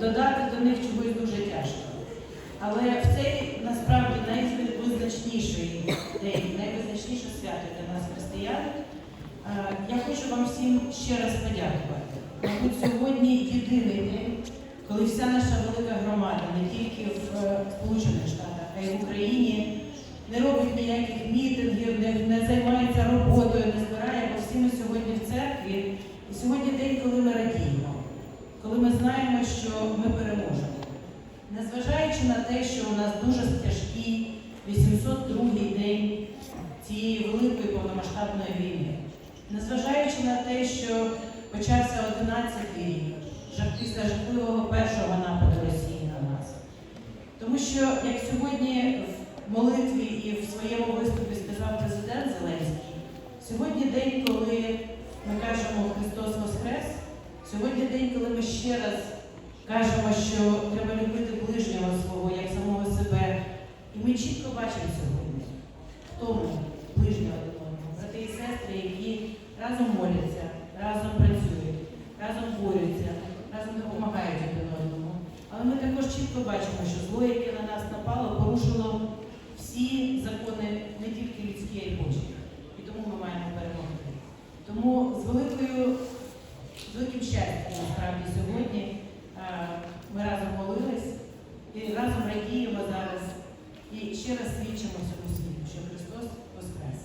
додати до них чогось дуже тяжко. Але в цей насправді найвизначніший день, найвизначніше свято для нас християн. е, Я хочу вам всім ще раз подякувати. Мабуть, сьогодні єдиний день, коли вся наша велика громада, не тільки в е, Сполучених Штатах, а й в Україні, не робить ніяких мітингів, не, не займається роботою, не збирає, бо всі ми сьогодні в церкві. І сьогодні день, коли ми радіємо, коли ми знаємо, що ми переможемо. Незважаючи на те, що у нас дуже тяжкий 802-й день цієї великої повномасштабної війни, незважаючи на те, що почався 11-й рік, після жахливого першого нападу Росії на нас. Тому що, як сьогодні в молитві і в своєму виступі сказав президент Зеленський, сьогодні день, коли ми кажемо Христос Воскрес, сьогодні день, коли ми ще раз кажемо, що треба любити ближнього свого, як самого себе. І ми чітко бачимо сьогодні в тому ближнього одного, брати і сестри, які разом моляться, разом працюють, разом борються, разом допомагають один одному. Але ми також чітко бачимо, що зло, яке на нас напало, порушило всі закони не тільки людські, а й Божі. І тому ми маємо перемогти. Тому з великою, великим щастям насправді сьогодні е, ми разом молились і разом радіємо зараз і ще раз свідчимо всьому світу, що Христос Воскрес.